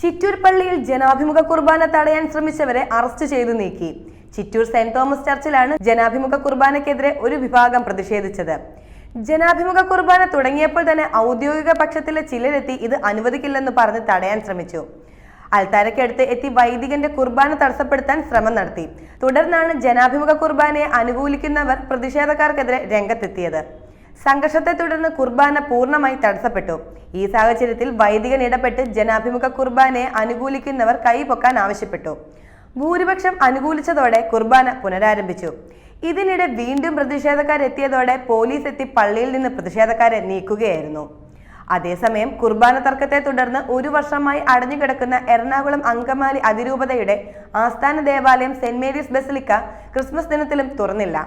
ചിറ്റൂർ പള്ളിയിൽ ജനാഭിമുഖ കുർബാന തടയാൻ ശ്രമിച്ചവരെ അറസ്റ്റ് ചെയ്തു നീക്കി. ചിറ്റൂർ സെന്റ് തോമസ് ചർച്ചിലാണ് ജനാഭിമുഖ കുർബാനക്കെതിരെ ഒരു വിഭാഗം പ്രതിഷേധിച്ചത്. ജനാഭിമുഖ കുർബാന തുടങ്ങിയപ്പോൾ തന്നെ ഔദ്യോഗിക പക്ഷത്തിലെ ചിലരെത്തി ഇത് അനുവദിക്കില്ലെന്ന് പറഞ്ഞ് തടയാൻ ശ്രമിച്ചു. അൽത്താരക്കടുത്ത് എത്തി വൈദികന്റെ കുർബാന തടസ്സപ്പെടുത്താൻ ശ്രമം നടത്തി. തുടർന്നാണ് ജനാഭിമുഖ കുർബാനയെ അനുകൂലിക്കുന്നവർ പ്രതിഷേധക്കാർക്കെതിരെ രംഗത്തെത്തിയത്. സംഘർഷത്തെ തുടർന്ന് കുർബാന പൂർണമായി തടസ്സപ്പെട്ടു. ഈ സാഹചര്യത്തിൽ വൈദികൻ ഇടപെട്ട് ജനാഭിമുഖ കുർബാനയെ അനുകൂലിക്കുന്നവർ കൈപൊക്കാൻ ആവശ്യപ്പെട്ടു. ഭൂരിപക്ഷം അനുകൂലിച്ചതോടെ കുർബാന പുനരാരംഭിച്ചു. ഇതിനിടെ വീണ്ടും പ്രതിഷേധക്കാരെത്തിയതോടെ പോലീസ് എത്തി പള്ളിയിൽ നിന്ന് പ്രതിഷേധക്കാരെ നീക്കുകയായിരുന്നു. അതേസമയം കുർബാന തർക്കത്തെ തുടർന്ന് ഒരു വർഷമായി അടഞ്ഞുകിടക്കുന്ന എറണാകുളം അങ്കമാലി അതിരൂപതയുടെ ആസ്ഥാന ദേവാലയം സെന്റ് മേരീസ് ബസിലിക്ക ക്രിസ്മസ് ദിനത്തിലും തുറന്നില്ല.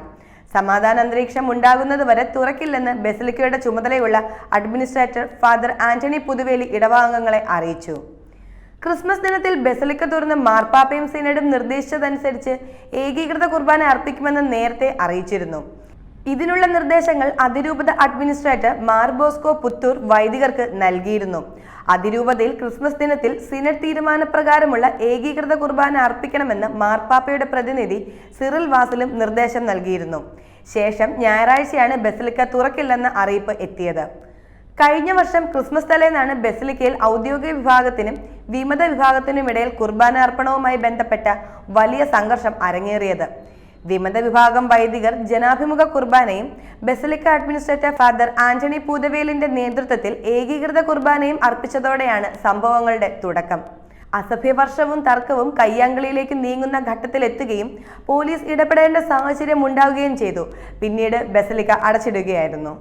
സമാധാന അന്തരീക്ഷം ഉണ്ടാകുന്നത് വരെ തുറക്കില്ലെന്ന് ബസിലിക്കയുടെ ചുമതലയുള്ള അഡ്മിനിസ്ട്രേറ്റർ ഫാദർ ആന്റണി പുതുവേലി ഇടവാംഗങ്ങളെ അറിയിച്ചു. ക്രിസ്മസ് ദിനത്തിൽ ബസലിക്ക തുറന്ന് മാർപ്പാപ്പയും സിനഡും നിർദ്ദേശിച്ചതനുസരിച്ച് ഏകീകൃത കുർബാന അർപ്പിക്കുമെന്ന് നേരത്തെ അറിയിച്ചിരുന്നു. ഇതിനുള്ള നിർദ്ദേശങ്ങൾ അതിരൂപത അഡ്മിനിസ്ട്രേറ്റർ മാർബോസ്കോ പുത്തൂർ വൈദികർക്ക് നൽകിയിരുന്നു. അതിരൂപതയിൽ ക്രിസ്മസ് ദിനത്തിൽ സിനഡ് തീരുമാനപ്രകാരമുള്ള ഏകീകൃത കുർബാന അർപ്പിക്കണമെന്ന് മാർപ്പാപ്പയുടെ പ്രതിനിധി സിറിൽ വാസിലും നിർദ്ദേശം നൽകിയിരുന്നു. ശേഷം ഞായറാഴ്ചയാണ് ബസിലിക്ക തുറക്കില്ലെന്ന അറിയിപ്പ് എത്തിയത്. കഴിഞ്ഞ വർഷം ക്രിസ്മസ് തലേന്നാണ് ബസിലിക്കയിൽ ഔദ്യോഗിക വിഭാഗത്തിനും വിമത വിഭാഗത്തിനും ഇടയിൽ കുർബാന അർപ്പണവുമായി ബന്ധപ്പെട്ട വലിയ സംഘർഷം അരങ്ങേറിയത്. വിമത വിഭാഗം വൈദികർ ജനാഭിമുഖ കുർബാനയും ബസിലിക്ക അഡ്മിനിസ്ട്രേറ്റർ ഫാദർ ആന്റണി പൂതവേലിന്റെ നേതൃത്വത്തിൽ ഏകീകൃത കുർബാനയും അർപ്പിച്ചതോടെയാണ് സംഭവങ്ങളുടെ തുടക്കം. അസഭ്യവർഷവും തർക്കവും കയ്യാങ്കളിയിലേക്ക് നീങ്ങുന്ന ഘട്ടത്തിലെത്തുകയും പോലീസ് ഇടപെടേണ്ട സാഹചര്യം ഉണ്ടാവുകയും ചെയ്തു. പിന്നീട് ബസലിക്ക അടച്ചിടുകയായിരുന്നു.